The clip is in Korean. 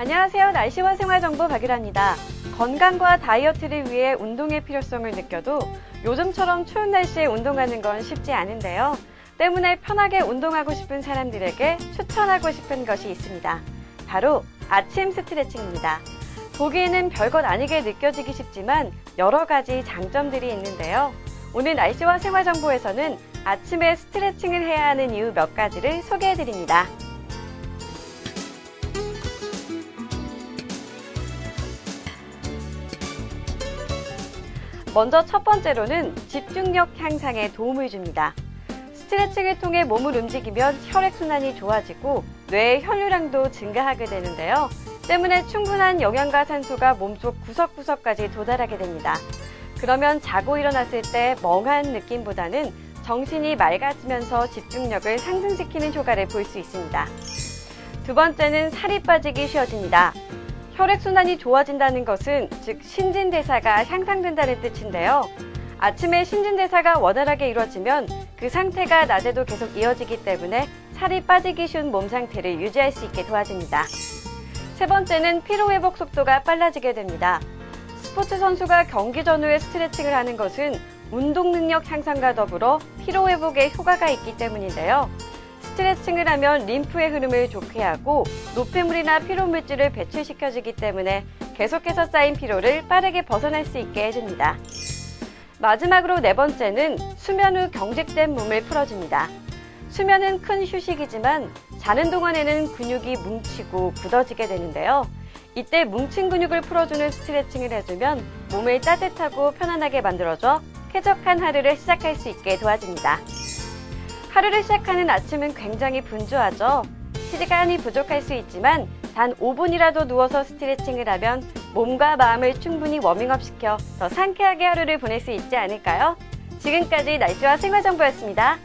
안녕하세요. 날씨와 생활정보 박유라입니다. 건강과 다이어트를 위해 운동의 필요성을 느껴도 요즘처럼 추운 날씨에 운동하는 건 쉽지 않은데요. 때문에 편하게 운동하고 싶은 사람들에게 추천하고 싶은 것이 있습니다. 바로 아침 스트레칭입니다. 보기에는 별것 아니게 느껴지기 쉽지만 여러 가지 장점들이 있는데요. 오늘 날씨와 생활정보에서는 아침에 스트레칭을 해야 하는 이유 몇 가지를 소개해 드립니다. 먼저 첫 번째로는 집중력 향상에 도움을 줍니다. 스트레칭을 통해 몸을 움직이면 혈액순환이 좋아지고 뇌의 혈류량도 증가하게 되는데요. 때문에 충분한 영양과 산소가 몸속 구석구석까지 도달하게 됩니다. 그러면 자고 일어났을 때 멍한 느낌보다는 정신이 맑아지면서 집중력을 상승시키는 효과를 볼 수 있습니다. 두 번째는 살이 빠지기 쉬워집니다. 혈액순환이 좋아진다는 것은 즉 신진대사가 향상된다는 뜻인데요. 아침에 신진대사가 원활하게 이루어지면 그 상태가 낮에도 계속 이어지기 때문에 살이 빠지기 쉬운 몸 상태를 유지할 수 있게 도와줍니다. 세 번째는 피로회복 속도가 빨라지게 됩니다. 스포츠 선수가 경기 전후에 스트레칭을 하는 것은 운동 능력 향상과 더불어 피로회복에 효과가 있기 때문인데요. 스트레칭을 하면 림프의 흐름을 좋게 하고 노폐물이나 피로물질을 배출시켜주기 때문에 계속해서 쌓인 피로를 빠르게 벗어날 수 있게 해줍니다. 마지막으로 네 번째는 수면 후 경직된 몸을 풀어줍니다. 수면은 큰 휴식이지만 자는 동안에는 근육이 뭉치고 굳어지게 되는데요. 이때 뭉친 근육을 풀어주는 스트레칭을 해주면 몸을 따뜻하고 편안하게 만들어줘 쾌적한 하루를 시작할 수 있게 도와줍니다. 하루를 시작하는 아침은 굉장히 분주하죠. 시간이 부족할 수 있지만 단 5분이라도 누워서 스트레칭을 하면 몸과 마음을 충분히 워밍업 시켜 더 상쾌하게 하루를 보낼 수 있지 않을까요? 지금까지 날씨와 생활정보였습니다.